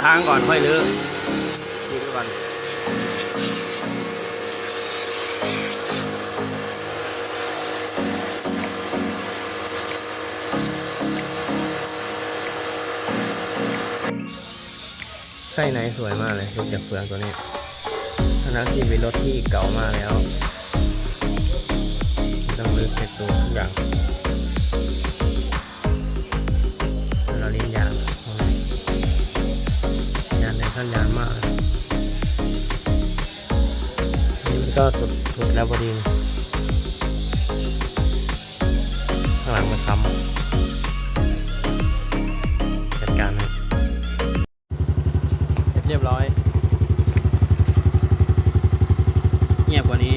ล้างก่อนค่อยรื้อดีไว้ก่อนไส้ในสวยมากเลยรถจากเฟืองตัวนี้ทั้งที่เป็นรถที่เก่ามากแล้วต้องรื้อเสร็จตัวทุกอย่าง ข้างนานมากนี่มันก็สุดสุดแล้วพอดีข้างหลังมันซ้ำจัดการเสร็จเรียบร้อย เงียบกว่านี้